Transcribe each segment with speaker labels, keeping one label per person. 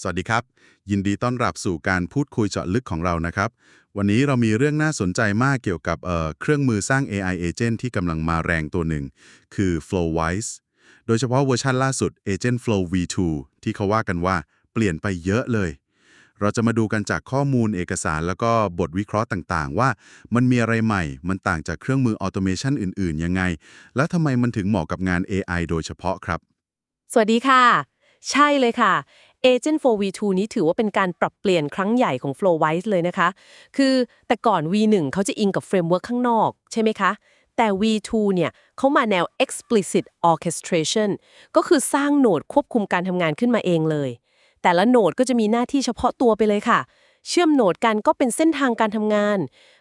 Speaker 1: สวัสดีครับ ยินดีต้อนรับสู่การพูดคุยเจาะลึกของเรานะครับ วันนี้เรามีเรื่องน่าสนใจมากเกี่ยวกับเอ่อเครื่องมือสร้าง AI agent ที่กำลังมาแรงตัวหนึ่ง คือ Flowwise โดยเฉพาะเวอร์ชันล่าสุด Agent Flow V2 ที่เขาว่ากันว่าเปลี่ยนไปเยอะเลย เราจะมาดูกันจากข้อมูลเอกสารแล้วก็บทวิเคราะห์ต่างๆ ว่ามันมีอะไรใหม่ มันต่างจากเครื่องมือออโตเมชันอื่นๆ ยังไง และทำไมมันถึงเหมาะกับงาน AI โดยเฉพาะครับ
Speaker 2: สวัสดีค่ะ ใช่เลยค่ะ Agent 4 V2 นี้ถือว่าเป็นการปรับเปลี่ยนครั้งใหญ่ของ Flowwise เลยนะคะ คือแต่ก่อน V1 เขาจะอิงกับเฟรมเวิร์กข้างนอกใช่ไหมคะ แต่ V2 เนี่ยเขามาแนว explicit orchestration ก็คือสร้างโหนดควบคุมการทำงานขึ้นมาเองเลย แต่ละโหนดก็จะมีหน้าที่เฉพาะตัวไปเลยค่ะ เชื่อมโหนดกันก็เป็นเส้นทางการทำงาน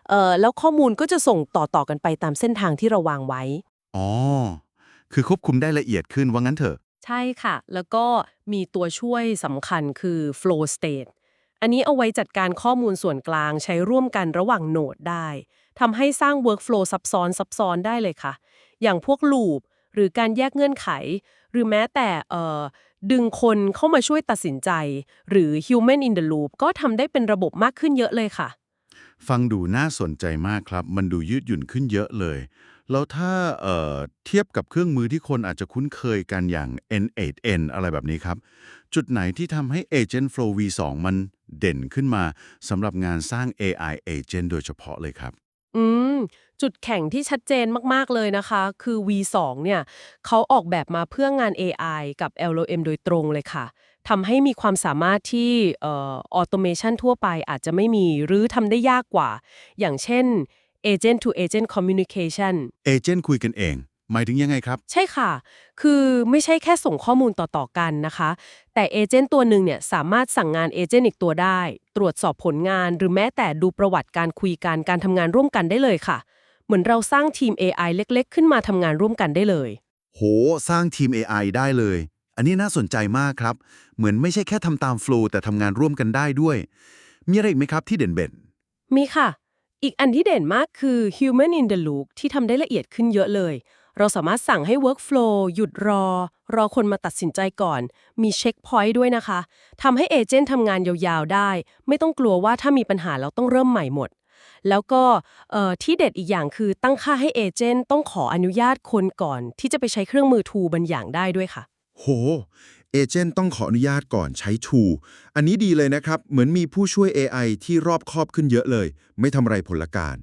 Speaker 2: เอ่อ แล้วข้อมูลก็จะส่งต่อๆกันไปตามเส้นทางที่เราวางไว้
Speaker 1: อ๋อ คือควบคุมได้ละเอียดขึ้นว่างั้นเถอะ
Speaker 2: ใช่ค่ะ แล้วก็มีตัวช่วยสำคัญคือ flow state อันนี้เอาไว้จัดการข้อมูลส่วนกลางใช้ร่วมกันระหว่างโนดได้ทำให้สร้าง workflow ซับซ้อนซับซ้อนได้เลยค่ะ อย่างพวก loop หรือการแยกเงื่อนไข หรือแม้แต่เออดึงคนเข้ามาช่วยตัดสินใจ หรือ human in the loop ก็ทำได้เป็นระบบมากขึ้นเยอะเลยค่ะ
Speaker 1: ฟังดูน่าสนใจมากครับ มันดูยืดหยุ่นขึ้นเยอะเลย แล้วถ้าเอ่อเทียบกับเครื่องมือที่คนอาจจะคุ้นเคยกันอย่าง N8N อะไรแบบนี้ครับ จุดไหนที่ทำให้ Agent Flow V2 มันเด่นขึ้นมาสำหรับงานสร้าง AI Agent โดยเฉพาะเลยครับ
Speaker 2: อืม จุดแข็งที่ชัดเจนมาก ๆ เลยนะคะ คือ V2 เนี่ยเขาออกแบบมาเพื่องาน AI กับ LLM โดยตรงเลยค่ะทำให้มีความสามารถที่ออโตเมชันทั่วไปอาจจะไม่มีหรือทำได้ยากกว่า อย่างเช่น agent to agent communication
Speaker 1: Agent คุยกันเอง หมายถึงยังไงครับ
Speaker 2: ใช่ค่ะ คือไม่ใช่แค่ส่งข้อมูลต่อ ๆ กันนะคะ แต่เอเจนต์ตัวหนึ่งเนี่ยสามารถสั่งงานเอเจนต์อีกตัวได้ ตรวจสอบผลงานหรือแม้แต่ดูประวัติการคุยกันการทำงานร่วมกันได้เลยค่ะ เหมือนเราสร้างทีม AI เล็ก ๆ ขึ้นมาทำงานร่วมกันได้เลย
Speaker 1: โห สร้างทีม AI ได้เลย อันนี้น่าสนใจมากครับ เหมือนไม่ใช่แค่ทำตามโฟล์แต่ทำงานร่วมกันได้ด้วย มีอะไรอีกไหมครับที่เด่นเด่น
Speaker 2: มีค่ะ อีกอันที่เด่นมากคือ human in the loop ที่ทำได้ละเอียดขึ้นเยอะเลย เราสามารถสั่งให้ workflow หยุดรอ รอคนมาตัดสินใจก่อน มีเช็คพอยต์ด้วยนะคะทำให้เอเจนต์ทำงานยาวๆได้ ไม่ต้องกลัวว่าถ้ามีปัญหาเราต้องเริ่มใหม่หมด แล้วก็เออที่เด็ดอีกอย่างคือตั้งค่าให้เอเจนต์ต้องขออนุญาตคนก่อน ที่จะไปใช้เครื่องมือทูบางอย่างได้ด้วยค่ะ
Speaker 3: โห เอเจนต์ต้องขออนุญาตก่อนใช้ Tool อันนี้ดีเลยนะครับ เหมือนมีผู้ช่วย AI ที่รอบคอบขึ้นเยอะเลย ไม่ทำไรผลการ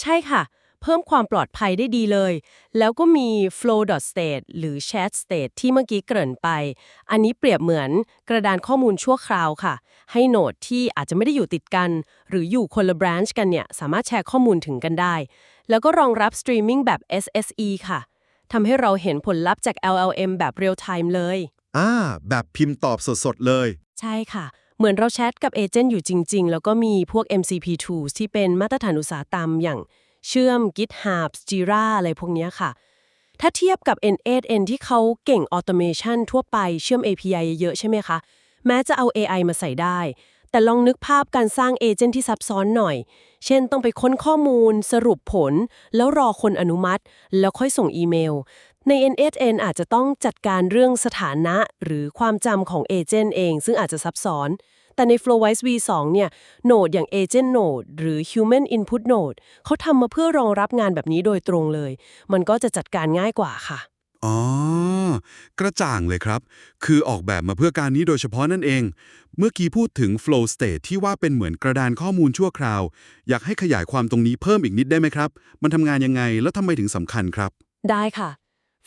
Speaker 2: ใช่ค่ะ เพิ่มความปลอดภัยได้ดีเลย แล้วก็มี flow.state หรือ chat state ที่เมื่อกี้เกริ่นไป อันนี้เปรียบเหมือนกระดานข้อมูลชั่วคราวค่ะ ให้โนดที่อาจจะไม่ได้อยู่ติดกัน หรืออยู่คนละ branch กันเนี่ย สามารถแชร์ข้อมูลถึงกันได้ แล้วก็รองรับ streaming แบบ SSE ค่ะทำให้เราเห็นผลลัพธ์จาก LLM แบบ real time เลย
Speaker 3: อ่า แบบพิมพ์ตอบสดๆเลย
Speaker 2: ใช่ค่ะ เหมือนเราแชทกับเอเจนต์อยู่จริง ๆ แล้วก็มีพวก MCP tools ที่เป็นมาตรฐานอุตสาหกรรมอย่างเชื่อม GitHub Jira อะไรพวกเนี้ยค่ะ ถ้าเทียบกับ N8N ที่เขาเก่ง automation ทั่วไปเชื่อม API เยอะๆใช่ไหมคะ แม้จะเอา AI มาใส่ได้ แต่ลองนึกภาพการสร้างเอเจนต์ที่ซับซ้อนหน่อย เช่นต้องไปค้นข้อมูล สรุปผล แล้วรอคนอนุมัติ แล้วค่อยส่งอีเมล ใน N8N อาจจะต้องจัดการเรื่องสถานะหรือความจำของเอเจนต์เอง ซึ่งอาจจะซับซ้อน แต่ใน Flowwise V2 เนี่ยโหนดอย่าง Agent Node หรือ Human Input Node เขาทำมาเพื่อรองรับงานแบบนี้โดยตรงเลย มันก็จะจัดการง่ายกว่าค่ะ
Speaker 4: อ๋อ กระจ่างเลยครับ คือออกแบบมาเพื่อการนี้โดยเฉพาะนั่นเอง เมื่อกี้พูดถึง flow state ที่ว่าเป็นเหมือนกระดานข้อมูลชั่วคราว อยากให้ขยายความตรงนี้เพิ่มอีกนิดได้ไหมครับ มันทำงานยังไงแล้วทำไมถึงสำคัญครับ
Speaker 2: ได้ค่ะ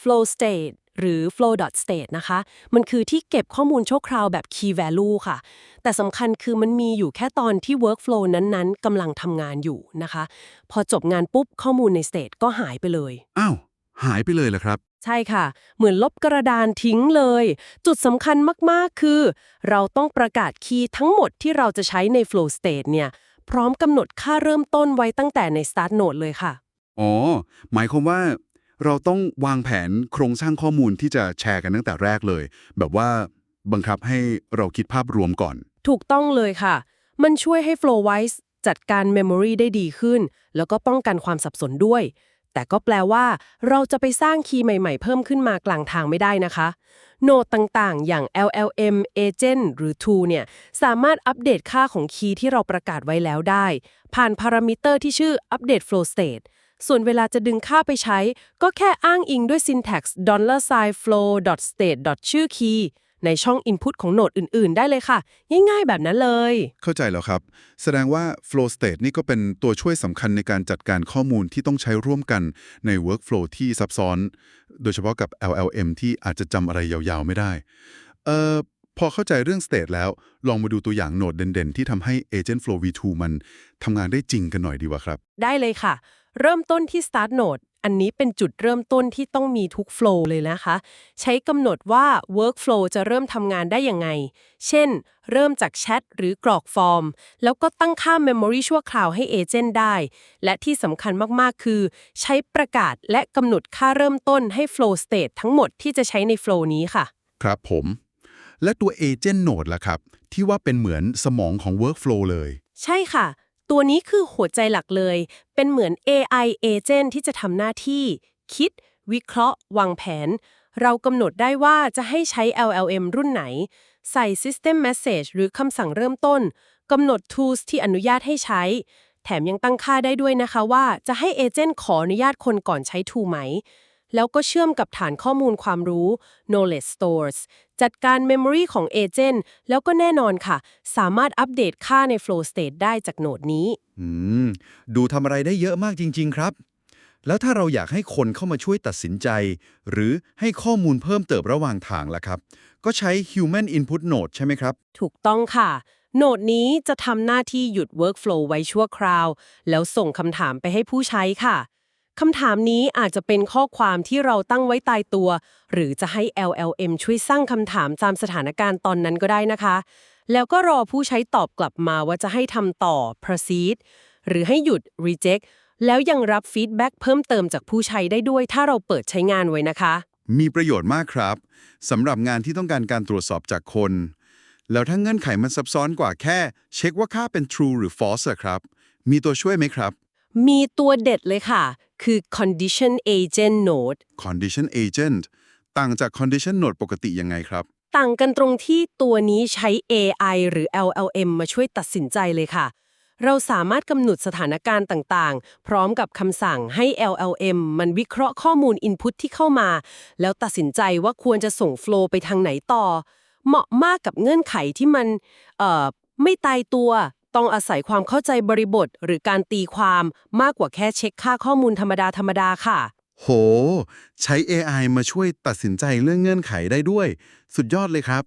Speaker 2: flow state หรือ flow dot state นะคะ มันคือที่เก็บข้อมูลชั่วคราวแบบ key value ค่ะ แต่สำคัญคือมันมีอยู่แค่ตอนที่ workflow นั้นๆกำลังทำงานอยู่นะคะ พอจบงานปุ๊บข้อมูลใน state ก็หายไปเลย
Speaker 4: อ้าว หายไปเลยเหรอครับ
Speaker 2: ใช่ค่ะ เหมือนลบกระดานทิ้งเลย จุดสำคัญมากๆ คือ เราต้องประกาศคีย์ทั้งหมดที่เราจะใช้ใน flow state เนี่ยพร้อมกำหนดค่าเริ่มต้นไว้ตั้งแต่ใน start node เลยค่ะ
Speaker 4: อ๋อ หมายความว่า เราต้องวางแผนโครงสร้างข้อมูลที่จะแชร์กันตั้งแต่แรกเลย แบบว่าบังคับให้เราคิดภาพรวมก่อน
Speaker 2: ถูกต้องเลยค่ะ มันช่วยให้ Flowwise จัดการ Memory ได้ดีขึ้น แล้วก็ป้องกันความสับสนด้วย แต่ก็แปลว่า เราจะไปสร้างคีย์ใหม่ ๆ เพิ่มขึ้นมากลางทางไม่ได้นะคะ โนดต่างๆ อย่าง LLM Agent หรือ Tool เนี่ย สามารถอัปเดตค่าของคีย์ที่เราประกาศไว้แล้วได้ ผ่านพารามิเตอร์ที่ชื่อ Update Flow State ส่วนเวลาจะดึงค่าไปใช้ ก็แค่อ้างอิงด้วย syntax dollar sign flow state ชื่อคีย์ในช่อง input ของโหนดอื่น ๆ ได้เลยค่ะ ง่าย ๆ แบบนั้นเลย
Speaker 1: เข้าใจแล้วครับ แสดงว่า flow state นี่ก็เป็นตัวช่วยสำคัญในการจัดการข้อมูลที่ต้องใช้ร่วมกันใน workflow ที่ซับซ้อน โดยเฉพาะกับ LLM ที่อาจจะจำอะไรยาวๆ ไม่ได้ เอ่อพอเข้าใจเรื่อง state แล้ว ลองมาดูตัวอย่างโหนดเด่น ๆ ที่ทำให้ agent flow v2 มันทำงานได้จริงกันหน่อยดีกว่าครับ
Speaker 2: ได้เลยค่ะ เริ่มต้นที่ start node อันนี้เป็นจุดเริ่มต้นที่ต้องมีทุก flow เลยนะคะ ใช้กำหนดว่า workflow จะเริ่มทำงานได้ยังไง เช่น เริ่มจากแชทหรือกรอกฟอร์ม แล้วก็ตั้งค่า memory ชั่วคราวให้ agent ได้ และที่สำคัญมาก ๆ คือ ใช้ประกาศและกำหนดค่าเริ่มต้นให้ flow state ทั้งหมดที่จะใช้ใน flow นี้ค่ะ
Speaker 1: ครับผม และตัว agent node ล่ะครับ ที่ว่าเป็นเหมือนสมองของ workflow เลย
Speaker 2: ใช่ค่ะ ตัวนี้คือหัวใจหลักเลย เป็นเหมือน AI agent ที่จะทำหน้าที่ คิด วิเคราะห์ วางแผน เรากำหนดได้ว่าจะให้ใช้ LLM รุ่นไหน ใส่ System Message หรือคำสั่งเริ่มต้นกำหนด Tools ที่อนุญาตให้ใช้ แถมยังตั้งค่าได้ด้วยนะคะว่าจะให้เอเจนต์ขออนุญาตคนก่อนใช้ Tool ไหม แล้วก็เชื่อมกับฐานข้อมูลความรู้ knowledge stores จัดการ memory ของ agent แล้วก็แน่นอนค่ะ สามารถอัปเดตค่าใน flow state ได้จากโหนดนี้
Speaker 5: อืม ดูทำอะไรได้เยอะมากจริง ๆ ครับ แล้วถ้าเราอยากให้คนเข้ามาช่วยตัดสินใจ หรือให้ข้อมูลเพิ่มเติมระหว่างทางล่ะครับ ก็ใช้ human input node ใช่ไหมครับ
Speaker 2: ถูกต้องค่ะโหนดนี้จะทำหน้าที่หยุด workflow ไว้ชั่วคราว แล้วส่งคำถามไปให้ผู้ใช้ค่ะ คำถามนี้อาจจะเป็นข้อความที่เราตั้งไว้ตายตัว หรือจะให้ LLM ช่วยสร้างคำถามตามสถานการณ์ตอนนั้นก็ได้นะคะ แล้วก็รอผู้ใช้ตอบกลับมาว่าจะให้ทำต่อ proceed หรือให้หยุด reject แล้วยังรับฟีดแบ็กเพิ่มเติมจากผู้ใช้ได้ด้วยถ้าเราเปิดใช้งานไว้นะคะ
Speaker 1: มีประโยชน์มากครับสำหรับงานที่ต้องการการตรวจสอบจากคน แล้วถ้าเงื่อนไขมันซับซ้อนกว่าแค่ เช็คว่าค่าเป็น true หรือ false อะครับ มีตัวช่วยไหมครับ
Speaker 2: มีตัวเด็ดเลยค่ะ คือ condition agent node
Speaker 1: condition agent ต่างจาก condition node ปกติยังไงครับ
Speaker 2: ต่างกันตรงที่ตัวนี้ใช้ AI หรือ LLM มาช่วยตัดสินใจเลยค่ะ เราสามารถกำหนดสถานการณ์ต่างๆ พร้อมกับคำสั่งให้ LLM มันวิเคราะห์ข้อมูล Input ที่เข้ามา แล้วตัดสินใจว่าควรจะส่งโฟลว์ไปทางไหนต่อ เหมาะมากกับเงื่อนไขที่มันเอ่อไม่ตายตัว ต้องอาศัยความเข้าใจบริบทหรือการตีความมากกว่าแค่เช็คค่าข้อมูลธรรมดาธรรมดาค่ะ
Speaker 1: โห ใช้ AI มาช่วยตัดสินใจเรื่องเงื่อนไขได้ด้วย สุดยอดเลยครับ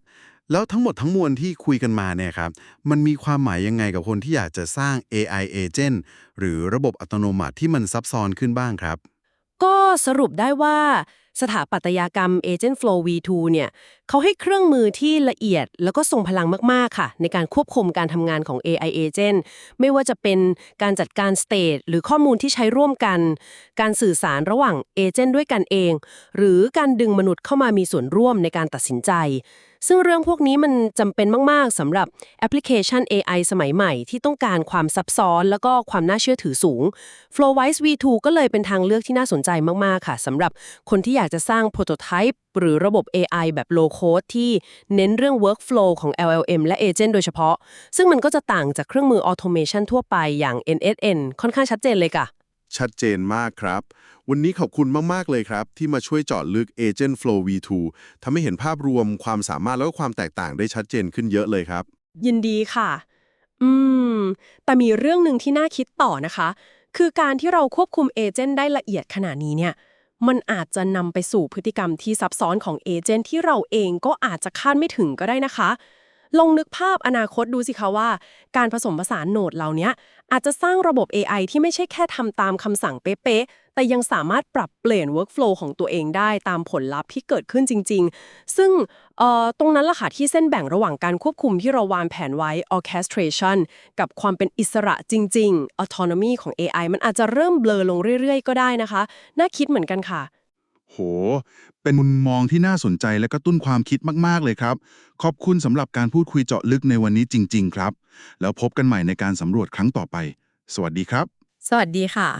Speaker 1: แล้วทั้งหมดทั้งมวลที่คุยกันมาเนี่ยครับ มันมีความหมายยังไงกับคนที่อยากจะสร้าง AI agent หรือระบบอัตโนมัติที่มันซับซ้อนขึ้นบ้างครับ
Speaker 2: ก็สรุปได้ว่า สถาปัตยกรรม Agent Flow V2 เนี่ยเขาให้เครื่องมือที่ละเอียดแล้วก็ทรงพลังมาก ๆ ค่ะ ในการควบคุมการทำงานของ AI Agent ไม่ว่าจะเป็นการจัดการ state หรือข้อมูลที่ใช้ร่วมกัน การสื่อสารระหว่าง Agent ด้วยกันเอง หรือการดึงมนุษย์เข้ามามีส่วนร่วมในการตัดสินใจ ซึ่งเรื่องพวกนี้มันจำเป็นมาก ๆสำหรับแอปพลิเคชัน AI สมัยใหม่ที่ต้องการความซับซ้อน แล้วก็ความน่าเชื่อถือสูง Flowwise V2 ก็เลยเป็นทางเลือกที่น่าสนใจมาก ๆ ค่ะสำหรับคนที่อยากจะสร้างโปรโตไทป์หรือระบบ AI แบบ low code ที่เน้นเรื่อง workflow ของ LLM และ agent โดยเฉพาะ ซึ่งมันก็จะต่างจากเครื่องมือ automation ทั่วไปอย่าง NSN ค่อนข้างชัดเจนเลยค่ะ
Speaker 6: ชัดเจนมากครับ วันนี้ขอบคุณมาก ๆ เลยครับ ที่มาช่วยเจาะลึก Agent Flow V2 ทำให้เห็นภาพรวมความสามารถแล้วก็ความแตกต่างได้ชัดเจนขึ้นเยอะเลยครับ
Speaker 2: ยินดีค่ะ อืม แต่มีเรื่องหนึ่งที่น่าคิดต่อนะคะ คือการที่เราควบคุมเอเจนต์ได้ละเอียดขนาดนี้เนี่ย มันอาจจะนำไปสู่พฤติกรรมที่ซับซ้อนของเอเจนต์ที่เราเองก็อาจจะคาดไม่ถึงก็ได้นะคะ ลองนึกภาพอนาคตดูสิคะว่า การผสมผสานโหนดเหล่านี้อาจจะสร้างระบบ AI ที่ไม่ใช่แค่ทำตามคำสั่งเป๊ะๆ แต่ยังสามารถปรับเปลี่ยน workflow ของตัวเองได้ตามผลลัพธ์ที่เกิดขึ้นจริง ๆ ซึ่งตรงนั้นล่ะค่ะที่เส้นแบ่งระหว่างการควบคุมที่เราวางแผนไว้ orchestration กับความเป็นอิสระจริง ๆ autonomy ของ AI มันอาจจะเริ่มเบลอลงเรื่อยๆ ก็ได้นะคะ น่าคิดเหมือนกันค่ะ
Speaker 1: โห เป็นมุมมองที่น่าสนใจและกระตุ้นความคิดมาก ๆ เลยครับ ขอบคุณสำหรับการพูดคุยเจาะลึกในวันนี้จริง ๆ ครับ แล้วพบกันใหม่ในการสำรวจครั้งต่อไป สวัสดีครับ
Speaker 2: สวัสดีค่ะ